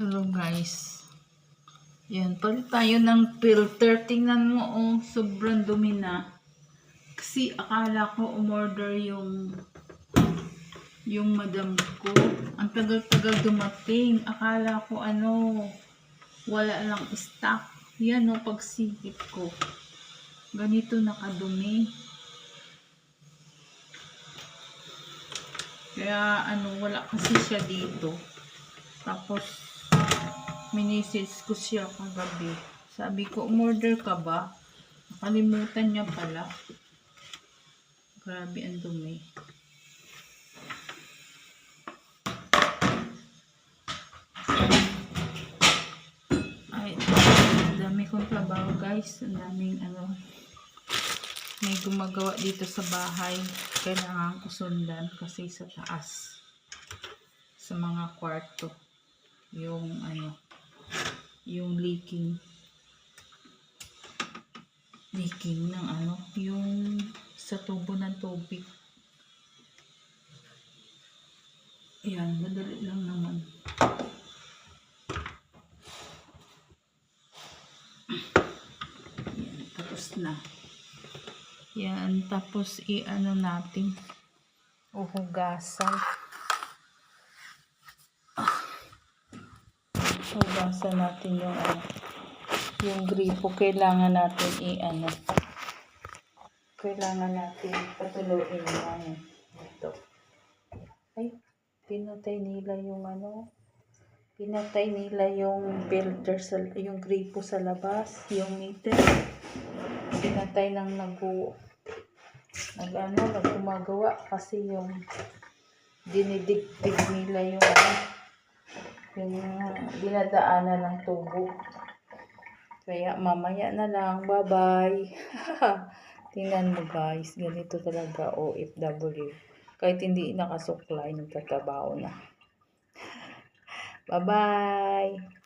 Hello guys. Yan, palit tayo ng filter. Tingnan mo, oh, sobrang dumi na. Kasi akala ko umorder yung yung madam ko. Ang tagal-tagal dumating. Akala ko ano, wala lang stock. Yan o, pagsikip ko. Ganito nakadumi. Kaya ano, wala kasi siya dito. Tapos, minisage ko siya kagabi. Sabi ko, umorder ka ba? Nakalimutan niya pala. Grabe ang dumi. Ay, dami kong trabaho guys. Ang daming ano, may gumagawa dito sa bahay. Kailangan ko sundan kasi sa taas. Sa mga kwarto. Yung ano, yung leaking. Leaking ng ano, yung sa tubo ng tubig. Ayan, madali lang naman. Yan, tapos na. Yan, tapos i-ano natin. Uhugasan. Hugasan natin yung ano, yung gripo. Kailangan natin i-ano. Kailangan natin patuluin yung ito. Ay, pinatay nila yung ano, pinatay nila yung filter sa, yung gripo sa labas, yung meter. Pinatay ng nagu, nag ano, nagumagawa kasi yung dinidigdig nila yung ano, yung dinadaanan ng tubo. Kaya mamaya na lang, bye-bye. Tingnan mo guys, ganito talaga OFW. Kahit hindi nakasuklay, nagtatrabaho na. Bye-bye!